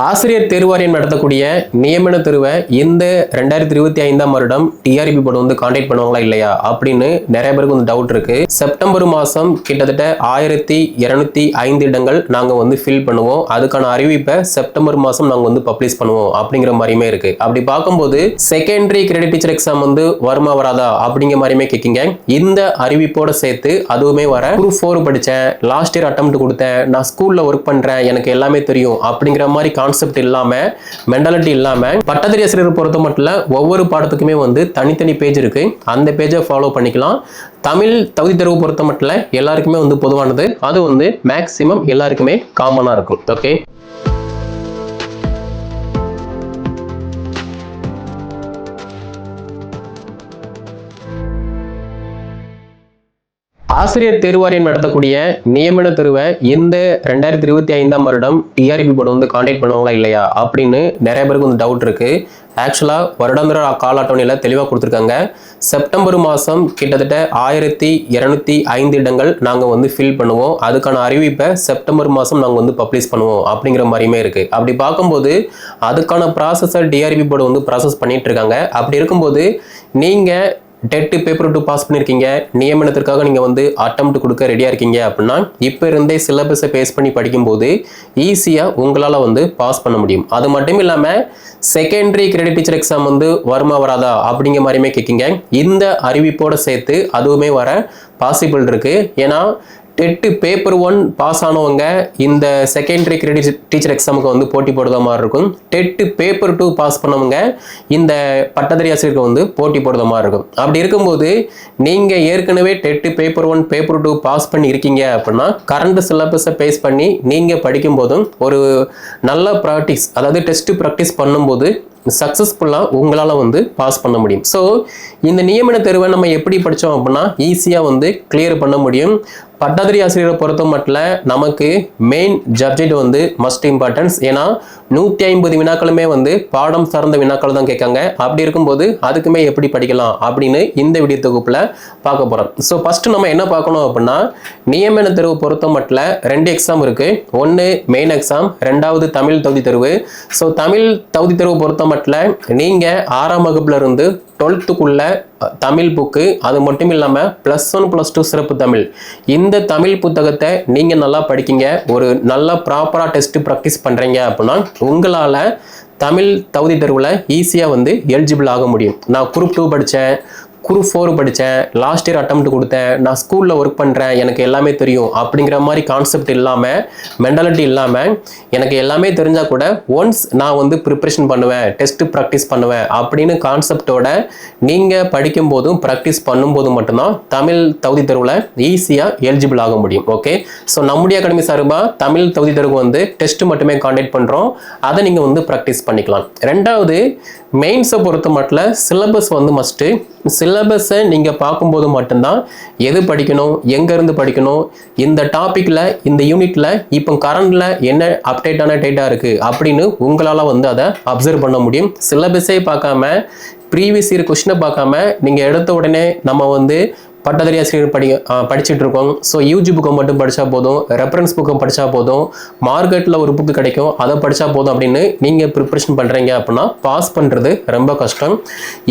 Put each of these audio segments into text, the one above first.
ஆசிரியர் தேர்வாரியம் நடத்தக்கூடிய நியமன தேர்வை இந்த ரெண்டாயிரத்தி இருபத்தி ஐந்தாம் வருடம் டிஆர்பி போர்டு வந்து கான்டாக்ட் பண்ணுவாங்களா இல்லையா அப்படின்னு நிறைய பேருக்கு வந்து டவுட் இருக்கு. செப்டம்பர் மாதம் கிட்டத்தட்ட ஆயிரத்தி இருநூத்தி ஐந்து இடங்கள் நாங்கள் வந்து ஃபில் பண்ணுவோம். அதுக்கான அறிவிப்பை செப்டம்பர் மாதம் நாங்கள் வந்து பப்ளிஷ் பண்ணுவோம் அப்படிங்கிற மாதிரியுமே இருக்கு. அப்படி பார்க்கும்போது செகண்டரி கிரெடிட் டீச்சர் எக்ஸாம் வந்து வருமா வராதா அப்படிங்கிற மாதிரியுமே கேட்கிங்க. இந்த அறிவிப்போட சேர்த்து அதுவுமே வர குரூப் ஃபோர் படித்தேன் லாஸ்ட் இயர் அட்டம் கொடுத்தேன். நான் ஸ்கூலில் ஒர்க் பண்ணுறேன் எனக்கு எல்லாமே தெரியும் அப்படிங்கிற மாதிரி கான்செப்ட் இல்லாமல் மென்டாலிட்டி இல்லாமல் பட்டதாரி ஆசிரியர் பொறுத்த மட்டும் ஒவ்வொரு பாடத்துக்குமே வந்து தனித்தனி பேஜ் இருக்கு. அந்த பேஜை ஃபாலோ பண்ணிக்கலாம். தமிழ் தகுதி தேர்வு பொறுத்த மட்டும் எல்லாருக்குமே வந்து பொதுவானது. அது வந்து மேக்சிமம் எல்லாருக்குமே காமனாக இருக்கும். ஓகே ஆசிரியர் தேர்வாரியம் நடத்தக்கூடிய நியமன தேர்வை இந்த ரெண்டாயிரத்தி இருபத்தி ஐந்தாம் வருடம் டிஆர்பி போர்டு வந்து காண்டாக்ட் பண்ணுவாங்களா இல்லையா அப்படின்னு நிறைய பேருக்கு வந்து டவுட் இருக்கு. ஆக்சுவலாக வருடாந்திர கால அட்டவணையில் தெளிவாக கொடுத்துருக்காங்க. செப்டம்பர் மாதம் கிட்டத்தட்ட ஆயிரத்தி இரநூத்தி ஐந்து இடங்கள் நாங்கள் வந்து ஃபில் பண்ணுவோம். அதுக்கான அறிவிப்பை செப்டம்பர் மாதம் நாங்கள் வந்து பப்ளிஷ் பண்ணுவோம் அப்படிங்கிற மாதிரியுமே இருக்குது அப்படி பார்க்கும்போது அதுக்கான ப்ராசஸை டிஆர்பி போர்டு வந்து ப்ராசஸ் பண்ணிகிட்டு இருக்காங்க. அப்படி இருக்கும்போது நீங்கள் டெட்டு பேப்பர் டூ பாஸ் பண்ணியிருக்கீங்க நியமனத்திற்காக நீங்கள் வந்து அட்டம்ப்ட் கொடுக்க ரெடியாக இருக்கீங்க அப்படின்னா இப்போ இருந்தே சிலபஸை பேஸ் பண்ணி படிக்கும்போது ஈஸியாக உங்களால் வந்து பாஸ் பண்ண முடியும். அது மட்டும் இல்லாமல் செகண்டரி கிரெடிட் டீச்சர் எக்ஸாம் வந்து வருமா வராதா அப்படிங்கிற மாதிரியுமே கேட்கிங்க. இந்த அறிவிப்போடு சேர்த்து அதுவுமே வர பாசிபிள் இருக்குது ஏன்னா டெட்டு பேப்பர் ஒன் பாஸ் ஆனவங்க இந்த செகண்டரி கிரெடிட் டீச்சர் எக்ஸாமுக்கு வந்து போட்டி போடுற மாதிரி இருக்கும். டெட்டு பேப்பர் டூ பாஸ் பண்ணவங்க இந்த பட்டதாரி ஆசிரியருக்கு வந்து போட்டி போடுற மாதிரி இருக்கும். அப்படி இருக்கும்போது நீங்கள் ஏற்கனவே TET paper one paper two pass பண்ணி இருக்கீங்க அப்படின்னா கரண்ட் சிலபஸை பேஸ் பண்ணி நீங்கள் படிக்கும் போதும் ஒரு நல்ல ப்ராக்டிஸ் அதாவது டெஸ்ட் ப்ராக்டிஸ் பண்ணும்போது சக்ஸஸ்ஃபுல்லாக உங்களால் வந்து பாஸ் பண்ண முடியும். ஸோ இந்த நியமன தேர்வை நம்ம எப்படி படித்தோம் அப்படின்னா ஈஸியாக வந்து கிளியர் பண்ண முடியும். பட்டதாரி ஆசிரியரை பொறுத்த மட்டும் நமக்கு மெயின் சப்ஜெக்ட் வந்து மஸ்ட் இம்பார்ட்டன்ஸ் ஏன்னா நூற்றி ஐம்பது வினாக்களுமே வந்து பாடம் சார்ந்த வினாக்கள் தான் கேட்காங்க. அப்படி இருக்கும்போது அதுக்குமே எப்படி படிக்கலாம் அப்படின்னு இந்த வீடியோ தொகுப்பில் பார்க்க போகிறோம் ஸோ ஃபஸ்ட்டு நம்ம என்ன பார்க்கணும் அப்படின்னா நியமன தேர்வு பொறுத்த மட்டும் ரெண்டு எக்ஸாம் இருக்குது ஒன்று மெயின் எக்ஸாம் ரெண்டாவது தமிழ் தகுதி தேர்வு. ஸோ தமிழ் தகுதி தேர்வு பொறுத்த மட்டும் நீங்கள் ஆறாம் வகுப்பில் இருந்து டுவெல்த்துக்குள்ளே தமிழ் புக்கு. அது மட்டும் இல்லாமல் ப்ளஸ் ஒன் ப்ளஸ் டூ சிறப்பு தமிழ். இந்த தமிழ் புத்தகத்தை நீங்கள் நல்லா படிக்கிங்க. ஒரு நல்ல ப்ராப்பராக டெஸ்ட்டு ப்ராக்டிஸ் பண்ணுறீங்க அப்படின்னா உங்களால் தமிழ் தகுதி தேர்வில் ஈஸியாக வந்து எலிஜிபிள் ஆக முடியும். நான் குரூப் டூ படித்தேன் குரூப் ஃபோர் படித்தேன் லாஸ்ட் இயர் அட்டம் கொடுத்தேன் நான் ஸ்கூலில் ஒர்க் பண்ணுறேன் எனக்கு எல்லாமே தெரியும் அப்படிங்கிற மாதிரி கான்செப்ட் இல்லாமல் மென்டாலிட்டி இல்லாமல் எனக்கு எல்லாமே தெரிஞ்சால் கூட ஒன்ஸ் நான் வந்து ப்ரிப்ரேஷன் பண்ணுவேன் டெஸ்ட்டு ப்ராக்டிஸ் பண்ணுவேன் அப்படின்னு கான்செப்டோட நீங்கள் படிக்கும் போதும் ப்ராக்டிஸ் பண்ணும்போதும் மட்டும்தான் தமிழ் தகுதி தேர்வில் ஈஸியாக எலிஜிபிள் ஆக முடியும் ஓகே ஸோ நம்முடைய அகாடமி சார்பாக தமிழ் தகுதி தேர்வு வந்து டெஸ்ட் மட்டுமே கான்டாக்ட் பண்ணுறோம் அதை நீங்கள் வந்து ப்ராக்டிஸ் பண்ணிக்கலாம். ரெண்டாவது மெயின்ஸை பொறுத்த மட்டும் சிலபஸ் வந்து மஸ்ட்டு சிலபஸை நீங்கள் பார்க்கும்போது மட்டும்தான் எது படிக்கணும் எங்கேருந்து படிக்கணும் இந்த டாப்பிக்கில் இந்த யூனிட்டில் இப்போ கரண்டில் என்ன அப்டேட்டான டேட்டா இருக்குது அப்படின்னு உங்களால் வந்து அதை அப்சர்வ் பண்ண முடியும். சிலபஸே பார்க்காம ப்ரீவியஸ் இயர் கொஷினை பார்க்காம நீங்கள் எடுத்த உடனே நம்ம வந்து பட்டதாரி ஆசிரியர் படி படிச்சுட்டு இருக்கோம் ஸோ யூஜி புக்கை மட்டும் படித்தா போதும். ரெஃபரன்ஸ் புக்கை படித்தா போதும். மார்க்கெட்டில் ஒரு புக்கு கிடைக்கும். அதை படித்தா போதும் அப்படின்னு நீங்கள் ப்ரிப்ரேஷன் பண்ணுறீங்க அப்படின்னா பாஸ் பண்ணுறது ரொம்ப கஷ்டம்.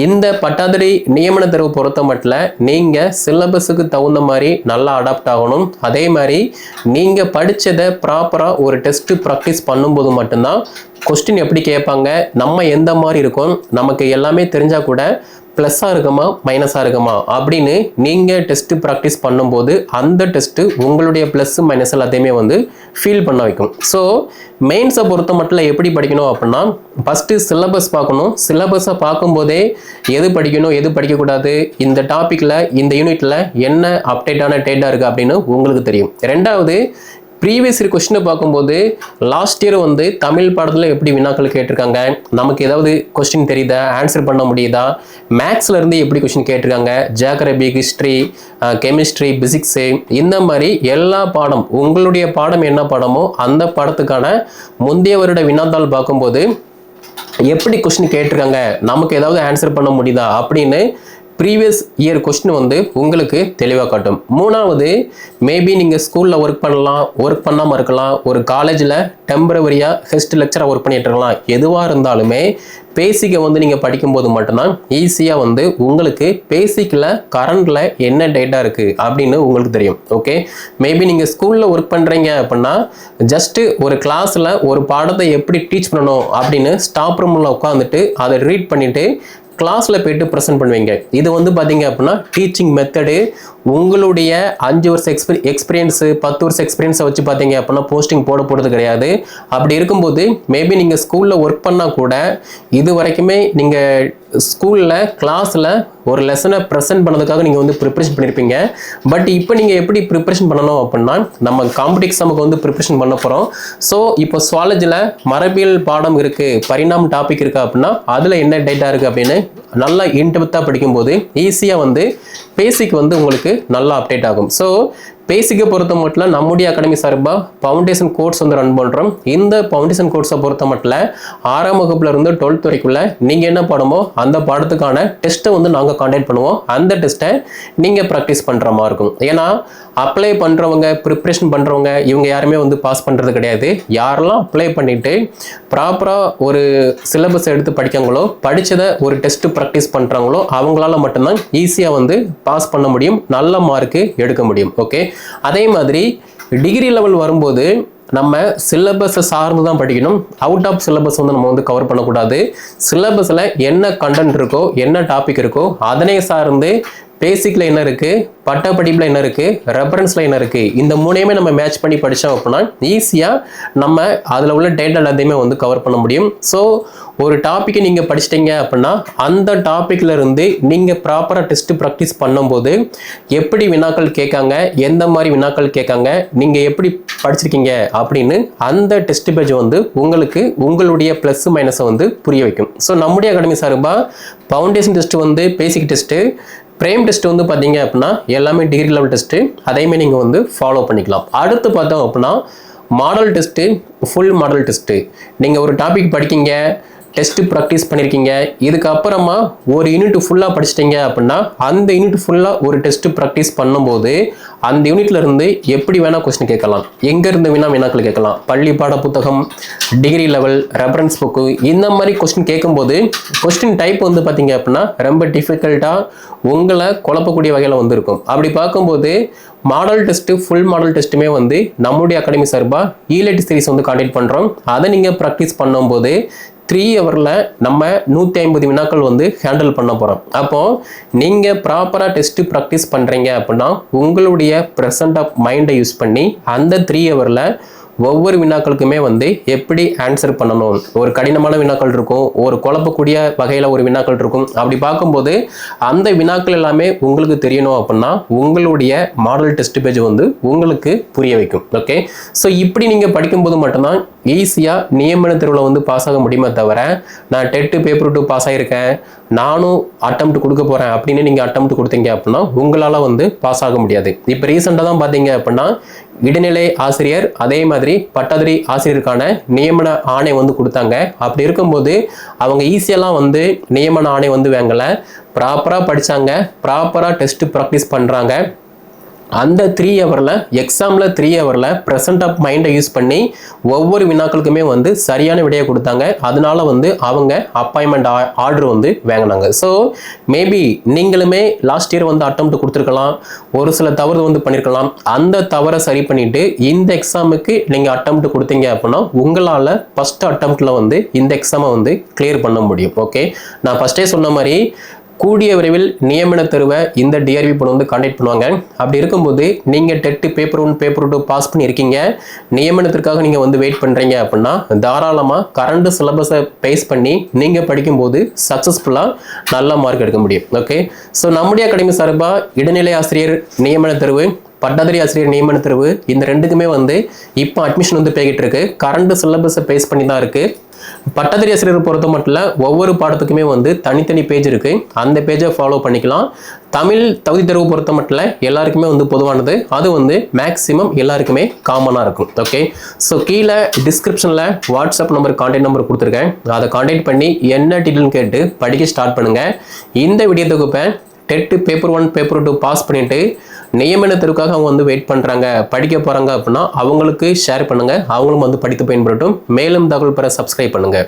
இந்த பட்டதாரி நியமன தேர்வு பொறுத்த மட்டும் நீங்கள் சிலபஸுக்கு தகுந்த மாதிரி நல்லா அடாப்ட் ஆகணும். அதே மாதிரி நீங்கள் படித்ததை ப்ராப்பராக ஒரு டெஸ்ட்டு ப்ராக்டிஸ் பண்ணும்போது மட்டும்தான் கொஸ்டின் எப்படி கேட்பாங்க நம்ம எந்த மாதிரி இருக்கும் நமக்கு எல்லாமே தெரிஞ்சால் கூட ப்ளஸ்ஸாக இருக்குமா மைனஸாக இருக்குமா? அப்படின்னு நீங்கள் டெஸ்ட்டு ப்ராக்டிஸ் பண்ணும்போது அந்த டெஸ்ட்டு உங்களுடைய ப்ளஸ் மைனஸ் எல்லாத்தையுமே வந்து ஃபீல் பண்ண வைக்கும். ஸோ மெயின்ஸை பொறுத்த மட்டும் எப்படி படிக்கணும் அப்படின்னா ஃபஸ்ட்டு சிலபஸ் பார்க்கணும். சிலபஸை பார்க்கும்போதே எது படிக்கணும் எது படிக்கக்கூடாது இந்த டாப்பிக்கில் இந்த யூனிட்டில் என்ன அப்டேட்டான டேட்டாக இருக்குது அப்படின்னு உங்களுக்கு தெரியும். ரெண்டாவது ப்ரீவியஸ் இயர் கொஸ்டினை பார்க்கும்போது லாஸ்ட் இயர் வந்து தமிழ் பாடத்தில் எப்படி வினாக்கள் கேட்டிருக்காங்க? நமக்கு ஏதாவது கொஸ்டின் தெரியுதா? ஆன்சர் பண்ண முடியுதா? மேக்ஸ்லேருந்து எப்படி கொஸ்டின் கேட்டிருக்காங்க? ஜியாகிரபி ஹிஸ்ட்ரி கெமிஸ்ட்ரி பிசிக்ஸு இந்த மாதிரி எல்லா பாடம் உங்களுடைய பாடம் என்ன பாடமோ அந்த பாடத்துக்கான முந்தைய வருட வினாத்தாள் பார்க்கும்போது எப்படி கொஸ்டின் கேட்டிருக்காங்க? நமக்கு ஏதாவது ஆன்சர் பண்ண முடியுதா? அப்படின்னு ப்ரீவியஸ் இயர் கொஸ்டின் வந்து உங்களுக்கு தெளிவாக காட்டும். மூணாவது மேபி நீங்கள் ஸ்கூலில் ஒர்க் பண்ணலாம் ஒர்க் பண்ணாமல் இருக்கலாம் ஒரு காலேஜில் டெம்பரவரியாக ஹெஸ்ட் லெக்சராக ஒர்க் பண்ணிகிட்டு இருக்கலாம். எதுவாக இருந்தாலுமே பேசிக்கை வந்து நீங்கள் படிக்கும்போது மட்டும்தான் ஈஸியாக வந்து உங்களுக்கு பேசிக்கில் கரண்டில் என்ன டேட்டா இருக்குது அப்படின்னு உங்களுக்கு தெரியும். ஓகே மேபி நீங்கள் ஸ்கூலில் ஒர்க் பண்ணுறீங்க அப்படின்னா ஜஸ்ட்டு ஒரு கிளாஸில் ஒரு பாடத்தை எப்படி டீச் பண்ணணும் அப்படின்னு ஸ்டாப் ரூமில் உட்காந்துட்டு அதை ரீட் பண்ணிவிட்டு கிளாஸில் போயிட்டு ப்ரெசென்ட் பண்ணுவீங்க. இது வந்து பார்த்தீங்க அப்படின்னா டீச்சிங் மெத்தடு உங்களுடைய அஞ்சு வருஷம் எக்ஸ்பீ எக்ஸ்பீரியன்ஸு பத்து வருஷம் எக்ஸ்பீரியன்ஸை வச்சு பார்த்தீங்க அப்படின்னா போஸ்டிங் போட போகிறது கிடையாது. அப்படி இருக்கும்போது மேபி நீங்கள் ஸ்கூலில் ஒர்க் பண்ணால் கூட இது வரைக்குமே நீங்கள் ஸ்கூலில் கிளாஸில் ஒரு லெசனை ப்ரெசென்ட் பண்ணதுக்காக நீங்கள் வந்து ப்ரிப்ரேஷன் பண்ணியிருப்பீங்க பட் இப்போ நீங்கள் எப்படி ப்ரிப்ரேஷன் பண்ணணும் அப்படின்னா நம்ம காம்படி எக்ஸாமுக்கு வந்து ப்ரிப்ரேஷன் பண்ண போகிறோம் ஸோ இப்போ சுவாலஜியில் மரபியல் பாடம் இருக்குது பரிணாம் டாபிக் இருக்குது அப்படின்னா அதில் என்ன டேட்டா இருக்குது அப்படின்னு நல்லா இன்டெப்த்தாக படிக்கும்போது ஈஸியாக வந்து பேசிக் வந்து உங்களுக்கு நல்லா அப்டேட் ஆகும். ஸோ பேசிக்கை பொறுத்த மட்டும் நம்முடைய அகாடமி சார்பாக ஃபவுண்டேஷன் கோர்ஸ் வந்து ரன் பண்ணுறோம் இந்த ஃபவுண்டேஷன் கோர்ஸை பொறுத்த மட்டும் ஆறாம் வகுப்புல இருந்து டுவெல்த் வரைக்குள்ள நீங்கள் என்ன பாடமோ அந்த பாடத்துக்கான டெஸ்ட்டை வந்து நாங்கள் காண்டாக்ட் பண்ணுவோம். அந்த டெஸ்ட்டை நீங்கள் ப்ராக்டிஸ் பண்ணுற மாதிரி இருக்கும். ஏன்னா அப்ளை பண்ணுறவங்க ப்ரிப்ரேஷன் பண்ணுறவங்க இவங்க யாருமே வந்து பாஸ் பண்ணுறது கிடையாது. யாரெல்லாம் அப்ளை பண்ணிவிட்டு ப்ராப்பராக ஒரு சிலபஸ் எடுத்து படிக்காங்களோ படித்ததை ஒரு டெஸ்ட்டு ப்ராக்டிஸ் பண்ணுறாங்களோ அவங்களால மட்டும்தான் ஈஸியாக வந்து பாஸ் பண்ண முடியும். நல்ல மார்க்கு எடுக்க முடியும். ஓகே அதே மாதிரி டிகிரி லெவல் வரும்போது நம்ம சிலபஸை சார்ந்து தான் படிக்கணும். அவுட் ஆஃப் சிலபஸ் வந்து நம்ம வந்து கவர் பண்ணக்கூடாது. சிலபஸில் என்ன கண்டென்ட் இருக்கோ என்ன டாபிக் இருக்கோ அதனை சார்ந்து பேசிக்கில் என்ன இருக்குது பட்டப்படிப்பில் என்ன இருக்குது ரெஃபரன்ஸில் என்ன இருக்குது இந்த மூணையுமே நம்ம மேட்ச் பண்ணி படித்தோம் அப்படின்னா ஈஸியாக நம்ம அதில் உள்ள டேட்டா எல்லாத்தையுமே வந்து கவர் பண்ண முடியும். ஸோ ஒரு டாப்பிக்கை நீங்கள் படிச்சிட்டிங்க அப்படின்னா அந்த டாப்பிக்கில் இருந்து நீங்கள் ப்ராப்பராக டெஸ்ட்டு ப்ராக்டிஸ் பண்ணும்போது எப்படி வினாக்கள் கேட்காங்க எந்த மாதிரி வினாக்கள் கேட்காங்க நீங்கள் எப்படி படிச்சிருக்கீங்க அப்படின்னு அந்த டெஸ்ட் பேஜ் வந்து உங்களுக்கு உங்களுடைய ப்ளஸ் மைனஸை வந்து புரிய வைக்கும். ஸோ நம்முடைய அகாடமி சார்பாக ஃபவுண்டேஷன் டெஸ்ட் வந்து பேசிக் டெஸ்ட்டு பிரேம் டெஸ்ட் வந்து பார்த்தீங்க அப்படின்னா எல்லாமே டிகிரி லெவல் டெஸ்ட்டு அதையுமே நீங்கள் வந்து ஃபாலோ பண்ணிக்கலாம். அடுத்து பார்த்தோம் அப்படின்னா model test full model test நீங்கள் ஒரு டாபிக் படிக்கீங்க டெஸ்ட்டு ப்ராக்டிஸ் பண்ணியிருக்கீங்க இதுக்கப்புறமா ஒரு யூனிட் ஃபுல்லாக படிச்சிட்டிங்க அப்படின்னா அந்த யூனிட் ஃபுல்லாக ஒரு டெஸ்ட்டு ப்ராக்டிஸ் பண்ணும்போது அந்த யூனிட்லேருந்து எப்படி வேணால் கொஸ்டின் கேட்கலாம். எங்கேருந்து வேணால் வினாக்கள் கேட்கலாம். பள்ளி பாட புத்தகம் டிகிரி லெவல் ரெஃபரன்ஸ் புக்கு இந்த மாதிரி கொஸ்டின் கேட்கும்போது கொஸ்டின் டைப் வந்து பார்த்தீங்க அப்படின்னா ரொம்ப டிஃபிகல்ட்டாக உங்களை குழப்பக்கூடிய வகையில் வந்து இருக்கும் அப்படி பார்க்கும்போது மாடல் டெஸ்ட்டு ஃபுல் மாடல் டெஸ்ட்டுமே வந்து நம்முடைய அகாடமி சார்பாக ஈலெட் சீரிஸ் வந்து காண்டக்ட் பண்ணுறோம் அதை நீங்கள் ப்ராக்டிஸ் பண்ணும்போது த்ரீ ஹவரில் நம்ம நூற்றி ஐம்பது வினாக்கள் வந்து ஹேண்டில் பண்ண போகிறோம் அப்போது நீங்கள் ப்ராப்பராக டெஸ்ட்டு ப்ராக்டிஸ் பண்ணுறீங்க அப்படின்னா உங்களுடைய ப்ரெசன்ட் ஆஃப் மைண்டை யூஸ் பண்ணி அந்த த்ரீ ஹவரில் ஒவ்வொரு வினாக்களுக்குமே வந்து எப்படி ஆன்சர் பண்ணணும்? ஒரு கடினமான வினாக்கள் இருக்கும் ஒரு குழப்பக்கூடிய வகையில் ஒரு வினாக்கள் இருக்கும். அப்படி பார்க்கும்போது அந்த வினாக்கள் எல்லாமே உங்களுக்கு தெரியணும் அப்படின்னா உங்களுடைய மாடல் டெஸ்ட் பேஜ் வந்து உங்களுக்கு புரிய வைக்கும். ஓகே ஸோ இப்படி நீங்கள் படிக்கும்போது மட்டும்தான் ஈஸியாக நியமன தேர்வில் வந்து பாஸ் ஆக முடியுமே தவிர நான் டெட்டு பேப்பர் டூ பாஸ் ஆகியிருக்கேன் நானும் அட்டம்ப்ட் கொடுக்க போகிறேன் அப்படின்னு நீங்கள் அட்டம்ப்ட் கொடுத்தீங்க அப்படின்னா உங்களால் வந்து பாஸ் ஆக முடியாது. இப்போ ரீசெண்டாக தான் பார்த்தீங்க அப்படின்னா இடைநிலை ஆசிரியர் அதே மாதிரி பட்டதாரி ஆசிரியருக்கான நியமன ஆணை வந்து கொடுத்தாங்க. அப்படி இருக்கும்போது அவங்க ஈஸியெல்லாம் வந்து நியமன ஆணை வந்து வாங்கலை. ப்ராப்பராக படித்தாங்க ப்ராப்பராக டெஸ்ட்டு ப்ராக்டிஸ் பண்ணுறாங்க அந்த த்ரீ ஹவரில் எக்ஸாமில் த்ரீ ஹவரில் ப்ரெசன்ட் ஆஃப் மைண்டை யூஸ் பண்ணி ஒவ்வொரு வினாக்களுக்குமே வந்து சரியான விடையை கொடுத்தாங்க. அதனால வந்து அவங்க அப்பாயின்மெண்ட் ஆர்டர் வந்து வாங்கினாங்க. ஸோ மேபி நீங்களுமே லாஸ்ட் இயர் வந்து அட்டம் கொடுத்துருக்கலாம். ஒரு சில தவறு வந்து பண்ணியிருக்கலாம் அந்த தவறை சரி பண்ணிட்டு இந்த எக்ஸாமுக்கு நீங்கள் அட்டம் கொடுத்தீங்க அப்படின்னா உங்களால் ஃபஸ்ட் அட்டம்ப்டில் வந்து இந்த எக்ஸாமை வந்து கிளியர் பண்ண முடியும். ஓகே நான் ஃபஸ்ட்டே சொன்ன மாதிரி கூடிய விரைவில் நியமன தருவை இந்த டிஆர்பி பொண்ணு வந்து கான்டாக்ட் பண்ணுவாங்க. அப்படி இருக்கும்போது நீங்கள் TET paper one paper two pass பண்ணியிருக்கீங்க நியமனத்திற்காக நீங்கள் வந்து வெயிட் பண்ணுறீங்க அப்படின்னா தாராளமாக கரண்ட் சிலபஸை பேஸ் பண்ணி நீங்கள் படிக்கும்போது சக்ஸஸ்ஃபுல்லாக நல்ல மார்க் எடுக்க முடியும். ஓகே ஸோ நம்முடைய அகாடமி சார்பாக இடைநிலை ஆசிரியர் நியமன தேர்வு பட்டதாரி ஆசிரியர் நியமன தேர்வு இந்த ரெண்டுக்குமே வந்து இப்போ அட்மிஷன் வந்து போய்கிட்டு இருக்கு. கரண்ட் சிலபஸை பேஸ் பண்ணி தான் இருக்குது பட்டதாரி ஆசிரியர் பொறுத்த மட்டும் இல்லை ஒவ்வொரு பாடத்துக்குமே வந்து தனித்தனி பேஜ் இருக்கு. அந்த பேஜை ஃபாலோ பண்ணிக்கலாம். தமிழ் தகுதி தேர்வு பொறுத்த மட்டும் இல்லை எல்லாருக்குமே வந்து பொதுவானது. அது வந்து மேக்ஸிமம் எல்லாருக்குமே காமனாக இருக்கும். ஓகே ஸோ கீழே டிஸ்கிரிப்ஷனில் வாட்ஸ்அப் நம்பர் கான்டாக்ட் நம்பர் கொடுத்துருக்கேன். அதை கான்டாக்ட் பண்ணி என்ன டீட்டெயில்னு கேட்டு படிக்க ஸ்டார்ட் பண்ணுங்கள் இந்த வீடியோ தொகுப்பை TET paper one paper two pass பண்ணிட்டு நியமனத்திற்காக அவங்க வந்து வெயிட் பண்ணுறாங்க படிக்க போகிறாங்க அப்படின்னா அவங்களுக்கு ஷேர் பண்ணுங்கள் அவங்களும் வந்து படித்து பயன்படட்டும் மேலும் தகவல் பெற சப்ஸ்கிரைப் பண்ணுங்கள்